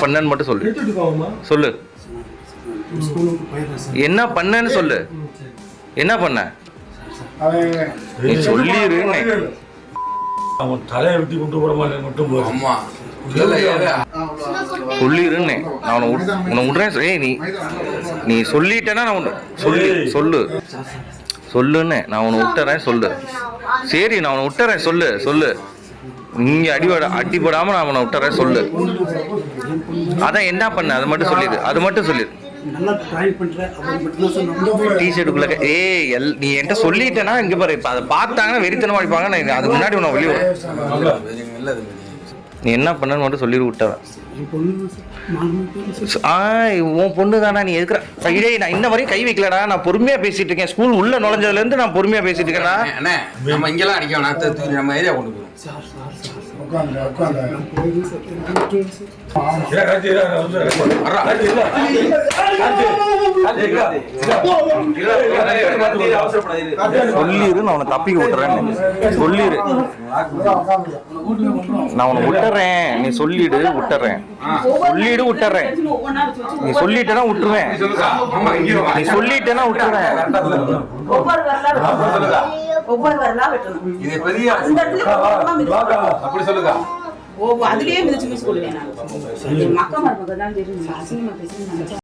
பண்ணன்னு மட்டும் சொல்லு. சொல்லு. என்ன பண்ணேன்னு சொல்லு. என்ன பண்ண? நீ சொல்லிடுன்னு அவன் தலையை வெட்டி கொண்டு போற மாதிரி மட்டும் போதும் ஆமா. இல்ல, இல்ல. சொல்லிடுன்னு நான் உன்னை விட்- உன்னை விட்றேன் ஏய் நீ நீ சொல்லிட்டேன்னா நான் உன்னை சொல்லி சொல்லு. சொல்லுன்னு. நான் உன்னை விட்டுறேன் சொல்லு. சரி நான் உன்னை விட்டுறேன் சொல்லு சொல்லு. இங்கே அடிபட அடிபடாம நான் உன்னை விட்டுறேன் சொல்லு. அதான் என்ன பண்ண அது மட்டும் சொல்லிடு அது மட்டும் சொல்லிடு. டிஷர்ட்டுக்குள்ள ஏய் எல் நீ என்கிட்ட சொல்லிட்டேன்னா இங்க பாரு இப்போ அதை பார்த்தாங்கன்னா வெறித்தனமா அடிப்பாங்க நான் அதுக்கு முன்னாடி உன்னை வெளியே நீ என்ன பண்ணன்னு மட்டும் சொல்லி விட்டுறேன் ஆ உன் பொண்ணு தானா நீ எதுக்குற இடே நான் இன்ன வரையும் கை வைக்கலடா. நான் பொறுமையா பேசிட்டு இருக்கேன். ஸ்கூல் உள்ள நுழைஞ்சதுல இருந்து நான் பொறுமையா பேசிட்டு இருக்கேன்டா. அண்ணே, நம்ம இங்கெல்லாம் அடிக்க வேணாம் தூ- தூக்கி நம்ம ஏரியா கொண்டு போயிடும் சார் சார் சார் சார். உட்காந்து உட்காந்து ஏன் நான் உன்னை தப்பிக்க விட்டுறேன்னு சொல்லிடு நான் உன்னை விட்டுறேன். நீ சொல்லிடு விட்டுறேன். சொல்லிடு விட்டுறேன். நீ சொல்லிட்டேன்னா விட்டுருவேன். நீ சொல்லிட்டேன்னா விட்டுருவேன் ஒவ்வொரு வெட்டணும் இது பெரிய அப்படி சொல்லுங்க அதுலயே மிதிச்சு நான் தான் தெரியும். அசிங்கமா பேசி